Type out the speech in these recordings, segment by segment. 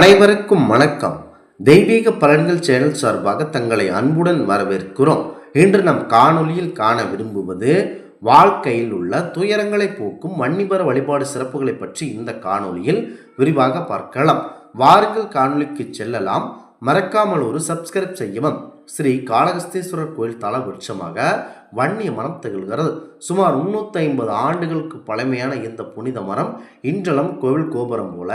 அனைவருக்கும் வணக்கம். தெய்வீக பலன்கள் சேனல் சார்பாக தங்களை அன்புடன் வரவேற்கிறோம். இன்று நம் காணொளியில் காண விரும்புவது வாழ்க்கையில் உள்ள துயரங்களை போக்கும் வன்னிபர வழிபாடு சிறப்புகளை பற்றி இந்த காணொலியில் விரிவாக பார்க்கலாம். வாருங்கள் காணொளிக்கு செல்லலாம். மறக்காமல் ஒரு சப்ஸ்கிரைப் செய்யவும். ஸ்ரீ காளகஸ்தீஸ்வரர் கோயில் தல விருட்சமாக வன்னிய மரம் திகழ்கிறது. சுமார் முன்னூற்றி ஐம்பது ஆண்டுகளுக்கு பழமையான இந்த புனித மரம் இன்றளம் கோவில் கோபுரம் போல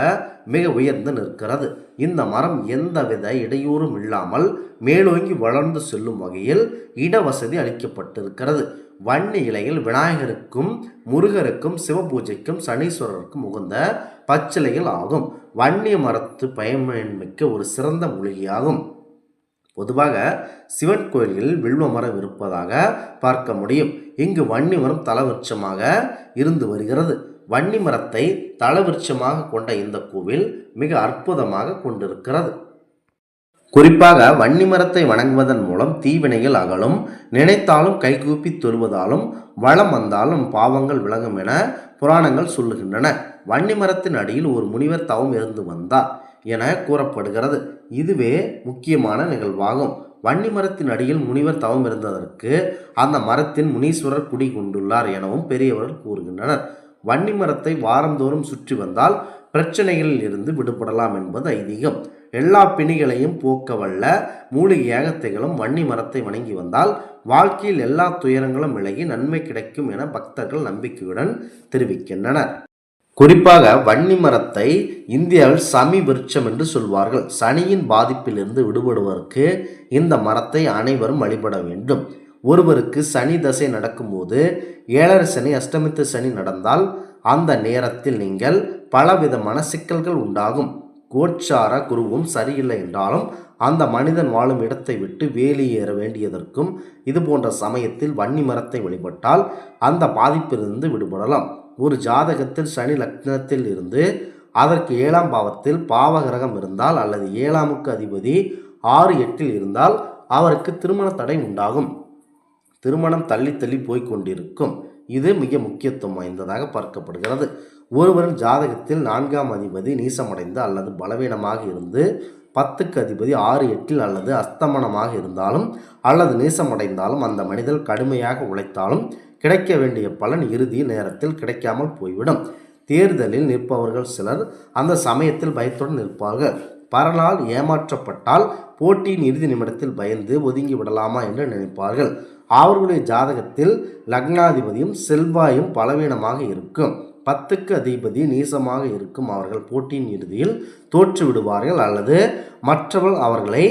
மிக உயர்ந்து நிற்கிறது. இந்த மரம் எந்தவித இடையூறும் இல்லாமல் மேலோங்கி வளர்ந்து செல்லும் வகையில் இடவசதி அளிக்கப்பட்டிருக்கிறது. வன்னி இலையில் விநாயகருக்கும் முருகருக்கும் சிவபூஜைக்கும் சனீஸ்வரருக்கும் உகந்த பச்சிலைகள் ஆகும். வன்னிய மரத்து பயன்மிக்க ஒரு சிறந்த மூலிகையாகும். பொதுவாக சிவன் கோயில்களில் வில்வ மரம் இருப்பதாக பார்க்க முடியும். இங்கு வன்னி மரம் தலவிருட்சமாக இருந்து வருகிறது. வன்னி மரத்தை தலவிருட்சமாக கொண்ட இந்த கோவில் மிக அற்புதமாக கொண்டிருக்கிறது. குறிப்பாக வன்னி மரத்தை வணங்குவதன் மூலம் தீவினைகள் அகலும் நினைத்தாலும் கைகூப்பி தொழுவதாலும் வளம் வந்தாலும் பாவங்கள் விலகும் என புராணங்கள் சொல்லுகின்றன. வன்னி மரத்தின் அடியில் ஒரு முனிவர் தவம் இருந்து வந்தார். என கூறப்படுகிறது. இதுவே முக்கியமான நிகழ்வாகும். வன்னி மரத்தின் அடியில் முனிவர் தவம் இருந்ததற்கு அந்த மரத்தின் முனீஸ்வரர் குடி கொண்டுள்ளார் எனவும் பெரியவர்கள் கூறுகின்றனர். வன்னி மரத்தை வாரந்தோறும் சுற்றி வந்தால் பிரச்சனைகளில் இருந்து விடுபடலாம் என்பது ஐதீகம். எல்லா பிணிகளையும் போக்க வல்ல மூலிகையாக திகழும் வன்னி மரத்தை வணங்கி வந்தால் வாழ்க்கையில் எல்லா துயரங்களும் விலகி நன்மை கிடைக்கும் என பக்தர்கள் நம்பிக்கையுடன் தெரிவிக்கின்றனர். குறிப்பாக வன்னி மரத்தை இந்தியாவில் சமி விருட்சம் என்று சொல்வார்கள். சனியின் பாதிப்பிலிருந்து விடுபடுவதற்கு இந்த மரத்தை அனைவரும் வழிபட வேண்டும். ஒருவருக்கு சனி தசை நடக்கும்போது ஏழரை சனி அஷ்டமித்து சனி நடந்தால் அந்த நேரத்தில் நீங்கள் பலவிதமான சிக்கல்கள் உண்டாகும். கோச்சார குருவும் சரியில்லை என்றாலும் அந்த மனிதன் வாழும் இடத்தை விட்டு வேலியேற வேண்டியதற்கும் இது போன்ற சமயத்தில் வன்னி மரத்தை வழிபட்டால் அந்த பாதிப்பிலிருந்து விடுபடலாம். ஒரு ஜாதகத்தில் சனி லக்னத்தில் இருந்து அதற்கு ஏழாம் பாவத்தில் பாவகிரகம் இருந்தால் அல்லது ஏழாமுக்கு அதிபதி ஆறு எட்டில் இருந்தால் அவருக்கு திருமண தடை உண்டாகும். திருமணம் தள்ளி தள்ளி போய் கொண்டிருக்கும். இது மிக முக்கியத்துவம் வாய்ந்ததாக பார்க்கப்படுகிறது. ஒருவரின் ஜாதகத்தில் நான்காம் அதிபதி நீசமடைந்து அல்லது பலவீனமாக இருந்து பத்துக்கு அதிபதி ஆறு எட்டில் அல்லது அஸ்தமனமாக இருந்தாலும் அல்லது நீசமடைந்தாலும் அந்த மனிதர் கடுமையாக உழைத்தாலும் கிடைக்க வேண்டிய பலன் இறுதி நேரத்தில் கிடைக்காமல் போய்விடும். தேர்தலில் நிற்பவர்கள் சிலர் அந்த சமயத்தில் பயத்துடன் நிற்பார்கள். பரனால் ஏமாற்றப்பட்டால் போட்டியின் இறுதி நிமிடத்தில் பயந்து ஒதுங்கி விடலாமா என்று நினைப்பார்கள். அவர்களுடைய ஜாதகத்தில் லக்னாதிபதியும் செல்வாயும் பலவீனமாக இருக்கும். பத்துக்கு அதிபதி நீசமாக இருக்கும் அவர்கள் போட்டியின் இறுதியில் தோற்று விடுவார்கள் அல்லது மற்றவர்கள் அவர்களை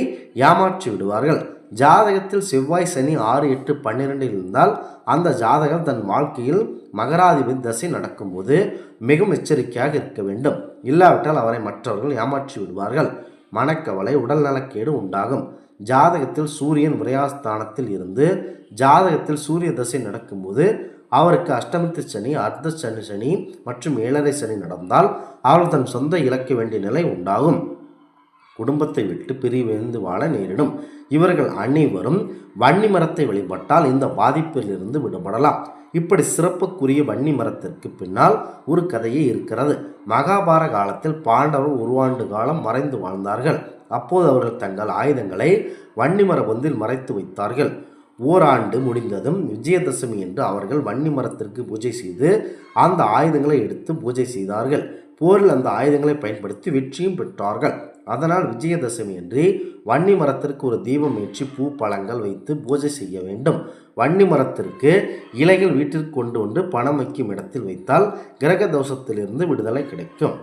ஏமாற்றி விடுவார்கள் ஜாதகத்தில் செவ்வாய் சனி ஆறு எட்டு பன்னிரெண்டில் இருந்தால் அந்த ஜாதகம் தன் வாழ்க்கையில் மகராதிபதி தசை நடக்கும்போது மிகவும் எச்சரிக்கையாக இருக்க வேண்டும். இல்லாவிட்டால் அவரை மற்றவர்கள் ஏமாற்றி விடுவார்கள். மனக்கவலை உடல் நலக்கேடு உண்டாகும். ஜாதகத்தில் சூரியன் விரையாஸ்தானத்தில் இருந்து ஜாதகத்தில் சூரிய தசை நடக்கும்போது அவருக்கு அஷ்டமத்து சனி அர்த்த சனி சனி மற்றும் ஏழரை சனி நடந்தால் அவர்கள் தன் சொந்த இழக்க வேண்டிய நிலை உண்டாகும். குடும்பத்தை விட்டு பிரிவிந்து வாழ நேரிடும். இவர்கள் அனைவரும் வன்னி மரத்தை வழிபட்டால் இந்த பாதிப்பிலிருந்து விடுபடலாம். இப்படி சிறப்புக்குரிய வன்னி மரத்திற்கு பின்னால் ஒரு கதையே இருக்கிறது. மகாபார காலத்தில் பாண்டவர் ஒரு ஆண்டு காலம் மறைந்து வாழ்ந்தார்கள். அப்போது அவர்கள் தங்கள் ஆயுதங்களை வன்னிமர பொந்தில் மறைத்து வைத்தார்கள். ஓராண்டு முடிந்ததும் விஜயதசமி என்று அவர்கள் வன்னி மரத்திற்கு பூஜை செய்து அந்த ஆயுதங்களை எடுத்து பூஜை செய்தார்கள். போரில் அந்த ஆயுதங்களை பயன்படுத்தி வெற்றியும் பெற்றார்கள். அதனால் விஜயதசமி என்று வன்னி மரத்திற்கு ஒரு தீபம் ஏற்றி பூ பழங்கள் வைத்து பூஜை செய்ய வேண்டும். வன்னி மரத்திற்கு இலைகள் வீட்டிற்கு கொண்டு வந்து பணம் வைக்கும் இடத்தில் வைத்தால் கிரக தோஷத்திலிருந்து விடுதலை கிடைக்கும்.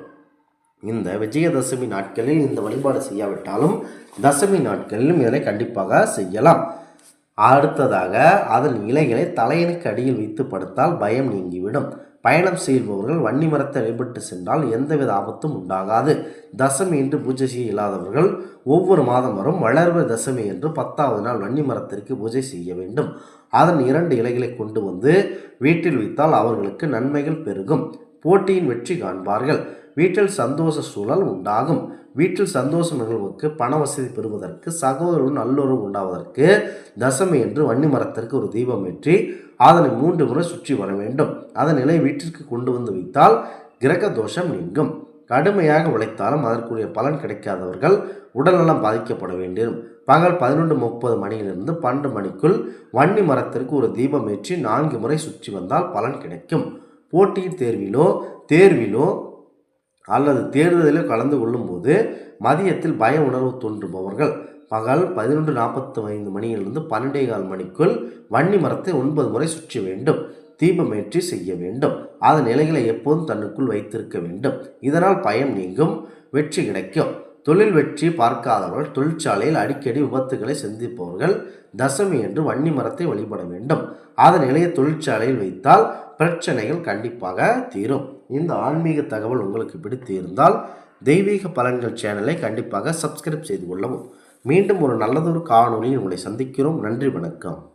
இந்த விஜயதசமி நாட்களில் இந்த வழிபாடு செய்யாவிட்டாலும் தசமி நாட்களிலும் இதனை கண்டிப்பாக செய்யலாம். அடுத்ததாக அதன் இலைகளை தலையனுக்கு அடியில் வைத்து படுத்தால் பயம் நீங்கிவிடும். பயணம் செய்பவர்கள் வன்னி மரத்தை வழிபட்டு சென்றால் எந்தவித ஆபத்தும் உண்டாகாது. தசமி என்று பூஜை செய்ய இல்லாதவர்கள் ஒவ்வொரு மாதம் வரும் வளர்வ தசமி என்று பத்தாவது நாள் வன்னி மரத்திற்கு பூஜை செய்ய வேண்டும். அதன் இரண்டு இலைகளை கொண்டு வந்து வீட்டில் வைத்தால் அவர்களுக்கு நன்மைகள் பெருகும். போட்டியின் வெற்றி காண்பார்கள். வீட்டில் சந்தோஷ சூழல் உண்டாகும். வீட்டில் சந்தோஷம் நிகழ்வுக்கு பண வசதி பெறுவதற்கு சகோதரரும் நல்லுறவு உண்டாவதற்கு தசமி என்று வன்னி மரத்திற்கு ஒரு தீபம் ஏற்றி அதனை மூன்று முறை சுற்றி வர வேண்டும். அதன் நிலை வீட்டிற்கு கொண்டு வந்து வைத்தால் கிரக தோஷம் நீங்கும். கடுமையாக உழைத்தாலும் அதற்குரிய பலன் கிடைக்காதவர்கள் உடல்நலம் பாதிக்கப்பட வேண்டும் பகல் பதினொன்று முப்பது மணியிலிருந்து பன்னெண்டு மணிக்குள் வன்னி மரத்திற்கு ஒரு தீபம் ஏற்றி நான்கு முறை சுற்றி வந்தால் பலன் கிடைக்கும். போட்டியின் தேர்விலோ தேர்விலோ அல்லது தேர்தலில் கலந்து கொள்ளும்போது மதியத்தில் பய உணர்வு தோன்றுபவர்கள். பகல் பதினொன்று நாற்பத்தி ஐந்து மணியிலிருந்து பன்னெண்டே கால் மணிக்குள் வன்னி மரத்தை ஒன்பது முறை சுற்றி வேண்டும். தீபமேற்றி செய்ய வேண்டும். அதன் நிலைகளை எப்போதும் தன்னுக்குள் வைத்திருக்க வேண்டும். இதனால் பயம் நீங்கும் வெற்றி கிடைக்கும். தொழில் வெற்றி பார்க்காதவர்கள் தொழிற்சாலையில் அடிக்கடி விபத்துகளை சந்திப்பவர்கள் தசமி என்று வன்னி மரத்தை வழிபட வேண்டும். அதன் நிலையை தொழிற்சாலையில் வைத்தால் பிரச்சனைகள் கண்டிப்பாக தீரும். இந்த ஆன்மீக தகவல் உங்களுக்கு பிடித்து இருந்தால் தெய்வீக பலன்கள் சேனலை கண்டிப்பாக சப்ஸ்கிரைப் செய்து கொள்ளவும். மீண்டும் ஒரு நல்லதொரு காணொலியில் உங்களை சந்திக்கிறோம். நன்றி வணக்கம்.